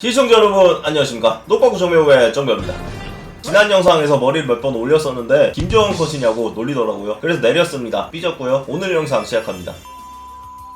시청자 여러분 안녕하십니까? 노빠구 정배우의 정배입니다. 지난 영상에서 머리를 몇 번 올렸었는데 김정은 컷이냐고 놀리더라고요. 그래서 내렸습니다. 삐졌고요. 오늘 영상 시작합니다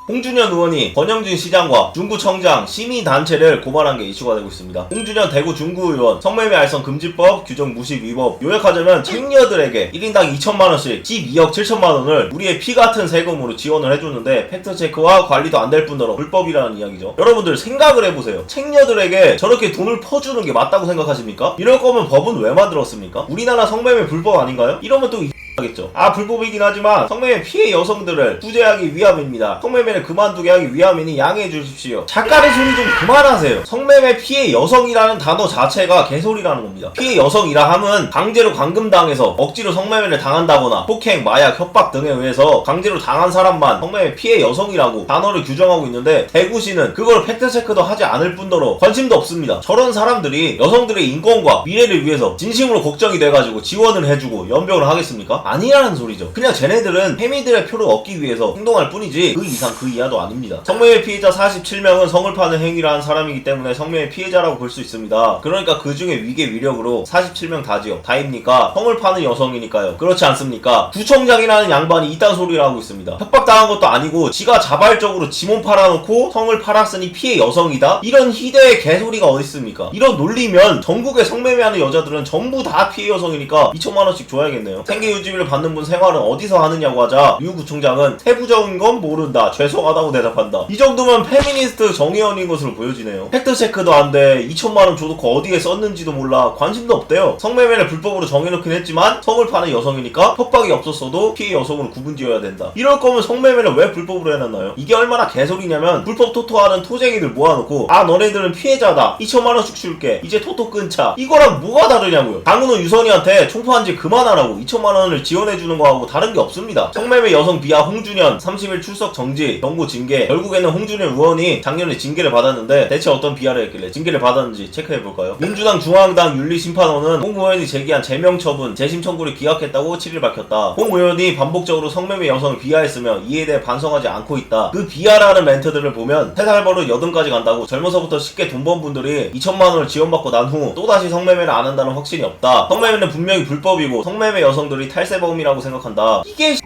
홍준현 의원이 권영진 시장과 중구청장 시민단체를 고발한 게 이슈가 되고 있습니다. 홍준현 대구 중구의원 성매매 알선 금지법 규정 무시 위법 요약하자면 청녀들에게 1인당 2천만원씩 12억 7천만원을 우리의 피 같은 세금으로 지원을 해주는데 팩트체크와 관리도 안 될 뿐더러 불법이라는 이야기죠. 여러분들 생각을 해보세요. 청녀들에게 저렇게 돈을 퍼주는 게 맞다고 생각하십니까? 이럴 거면 법은 왜 만들었습니까? 우리나라 성매매 불법 아닌가요? 이러면 또 하겠죠. 아 불법이긴 하지만 성매매 피해 여성들을 구제하기 위함입니다. 성매매를 그만두게 하기 위함이니 양해해 주십시오. 작가의 소리 좀 그만하세요. 성매매 피해 여성이라는 단어 자체가 개소리라는 겁니다. 피해 여성이라 함은 강제로 감금당해서 억지로 성매매를 당한다거나 폭행, 마약, 협박 등에 의해서 강제로 당한 사람만 성매매 피해 여성이라고 단어를 규정하고 있는데 대구시는 그걸 팩트체크도 하지 않을 뿐더러 관심도 없습니다. 저런 사람들이 여성들의 인권과 미래를 위해서 진심으로 걱정이 돼가지고 지원을 해주고 연병을 하겠습니까? 아니라는 소리죠. 그냥 쟤네들은 페미들의 표를 얻기 위해서 행동할 뿐이지 그 이상 그 이하도 아닙니다. 성매매 피해자 47명은 성을 파는 행위를 한 사람이기 때문에 성매매 피해자라고 볼 수 있습니다. 그러니까 그 중에 위계 위력으로 47명 다지요. 다입니까? 성을 파는 여성이니까요. 그렇지 않습니까? 구청장이라는 양반이 이딴 소리를 하고 있습니다. 협박당한 것도 아니고 지가 자발적으로 지몸 팔아놓고 성을 팔았으니 피해 여성이다? 이런 희대의 개소리가 어디 있습니까? 이런 논리면 전국에 성매매하는 여자들은 전부 다 피해 여성이니까 2천만 원씩 줘야겠네요. 생계 유지 비를 받는 분 생활은 어디서 하느냐고 하자 유 구청장은 세부적인 건 모른다. 죄송하다고 대답한다. 이 정도면 페미니스트 정의원인 것으로 보여지네요. 팩트 체크도 안 돼. 2천만 원 줘놓고 어디에 썼는지도 몰라. 관심도 없대요. 성매매를 불법으로 정해놓긴 했지만 성을 파는 여성이니까 협박이 없었어도 피해 여성으로 구분지어야 된다. 이럴 거면 성매매를 왜 불법으로 해놨나요? 이게 얼마나 개소리냐면 불법 토토하는 토쟁이들 모아놓고 아 너네들은 피해자다. 2천만 원씩 줄게. 이제 토토 끊자. 이거랑 뭐가 다르냐고요. 강은호 유선이한테 총포한 지 그만하라고 2천만 원을 지원해주는 거하고 다른 게 없습니다. 성매매 여성 비하 홍준현 30일 출석 정지 경고 징계 결국에는 홍준현 의원이 작년에 징계를 받았는데 대체 어떤 비하를 했길래 징계를 받았는지 체크해볼까요? 민주당 중앙당 윤리심판원은 홍 의원이 제기한 제명 처분 재심 청구를 기각했다고 7일 밝혔다. 홍 의원이 반복적으로 성매매 여성을 비하했으며 이에 대해 반성하지 않고 있다. 그 비하라는 멘트들을 보면 세살 버릇 여든까지 간다고 젊어서부터 쉽게 돈 번 분들이 2천만 원을 지원받고 난 후 또다시 성매매를 안 한다는 확신이 없다. 성매매는 분명히 불법이고 성매매 여성들이 탈세 범이라고 생각한다. 이게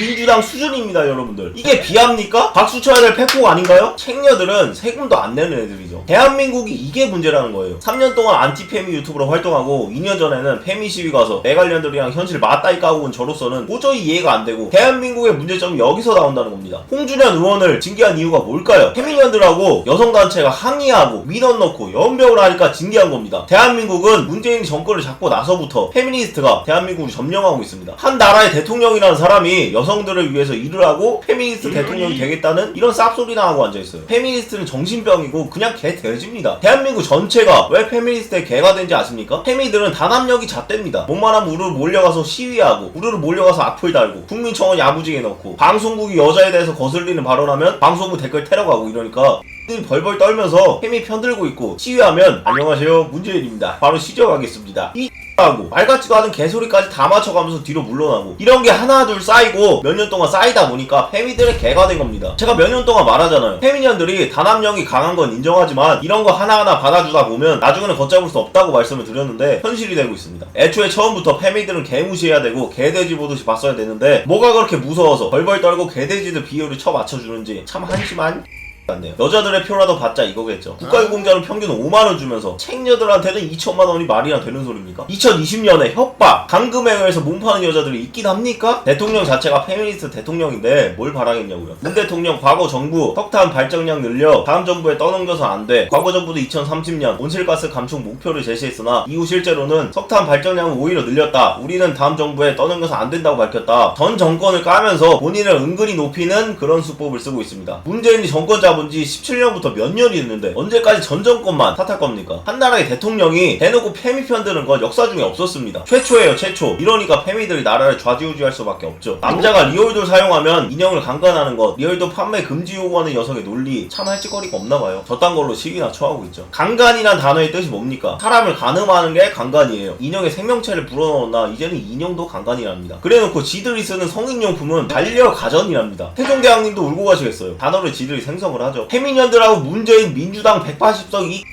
민주당 수준입니다, 여러분들. 이게 비합니까? 박수 쳐야 될 팩폭 아닌가요? 책녀들은 세금도 안 내는 애들이죠. 대한민국이 이게 문제라는 거예요. 3년 동안 안티페미 유튜브로 활동하고 2년 전에는 페미 시위 가서 내관련들이랑 현실 맞다이 까고 온 저로서는 도저히 이해가 안 되고 대한민국의 문제점이 여기서 나온다는 겁니다. 홍준현 의원을 징계한 이유가 뭘까요? 페미년들하고 여성단체가 항의하고 민원 넣고 연병을 하니까 징계한 겁니다. 대한민국은 문재인 정권을 잡고 나서부터 페미니스트가 대한민국을 점령하고 있습니다. 한 나라의 대통령이라는 사람이 여성 들을 위해서 일을 하고 페미니스트 대통령이 되겠다는 이런 쌉소리나 하고 앉아있어요. 페미니스트는 정신병이고 그냥 개 돼지입니다. 대한민국 전체가 왜 페미니스트의 개가 된지 아십니까? 페미들은 단합력이 잣대입니다. 몸만하면 우르르 몰려가서 시위하고 우르르 몰려가서 악플 달고 국민청원 야무지게 넣고 방송국이 여자에 대해서 거슬리는 발언하면 방송국 댓글 테러가고 이러니까 벌벌 떨면서 페미 편들고 있고 시위하면 안녕하세요 문재인입니다. 바로 시정하겠습니다. 이 하고 말 같지도 않은 개소리까지 다 맞춰가면서 뒤로 물러나고 이런 게 하나 둘 쌓이고 몇 년 동안 쌓이다 보니까 페미들의 개가 된 겁니다. 제가 몇 년 동안 말하잖아요. 페미년들이 단합력이 강한 건 인정하지만 이런 거 하나하나 받아주다 보면 나중에는 걷잡을 수 없다고 말씀을 드렸는데 현실이 되고 있습니다. 애초에 처음부터 페미들은 개무시해야 되고 개돼지 보듯이 봤어야 되는데 뭐가 그렇게 무서워서 벌벌 떨고 개돼지들 비율을 쳐 맞춰주는지 참 한심한 같네요. 여자들의 표라도 받자 이거겠죠. 국가유공자는 평균 5만원 주면서 책녀들한테는 2천만원이 말이나 되는 소리입니까? 2020년에 협박, 강금에 의해서 몸 파는 여자들이 있긴 합니까? 대통령 자체가 페미니스트 대통령인데 뭘 바라겠냐고요. 문 대통령 과거 정부 석탄 발전량 늘려 다음 정부에 떠넘겨서 안 돼. 과거 정부도 2030년 온실가스 감축 목표를 제시했으나 이후 실제로는 석탄 발전량은 오히려 늘렸다. 우리는 다음 정부에 떠넘겨서 안 된다고 밝혔다. 전 정권을 까면서 본인을 은근히 높이는 그런 수법을 쓰고 있습니다. 문재인이 정권 잡은 지 17년부터 몇 년이 됐는데 언제까지 전 정권만 탓할 겁니까? 한 나라의 대통령이 대놓고 페미 편드는 건 역사 중에 없었습니다. 최초예요, 최초. 이러니까 페미들이 나라를 좌지우지할 수밖에 없죠. 남자가 리얼돌 사용하면 인형을 강간하는 것, 리얼돌 판매 금지 요구하는 녀석의 논리 참 할짓거리가 없나 봐요. 저딴 걸로 시기나 처하고 있죠. 강간이란 단어의 뜻이 뭡니까? 사람을 가늠하는 게 강간이에요. 인형의 생명체를 불어넣었나 이제는 인형도 강간이랍니다. 그래놓고 지들이 쓰는 성인용품은 반려가전이랍니다. 태종대왕님도 울고 가시겠어요. 단어를 지들이 생성을 하죠. 페미년들하고 문재인 민주당 180석 이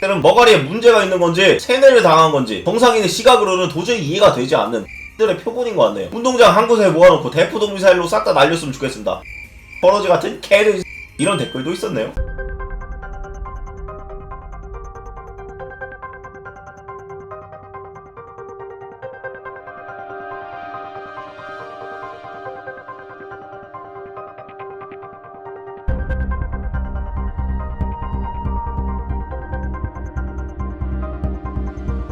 들은 머가리에 문제가 있는 건지 세뇌를 당한 건지 정상인의 시각으로는 도저히 이해가 되지 않는 들의 표본인 것 같네요. 운동장 한 곳에 모아놓고 대포동 미사일로 싹 다 날렸으면 좋겠습니다. 버러지 같은 개를 이런 댓글도 있었네요.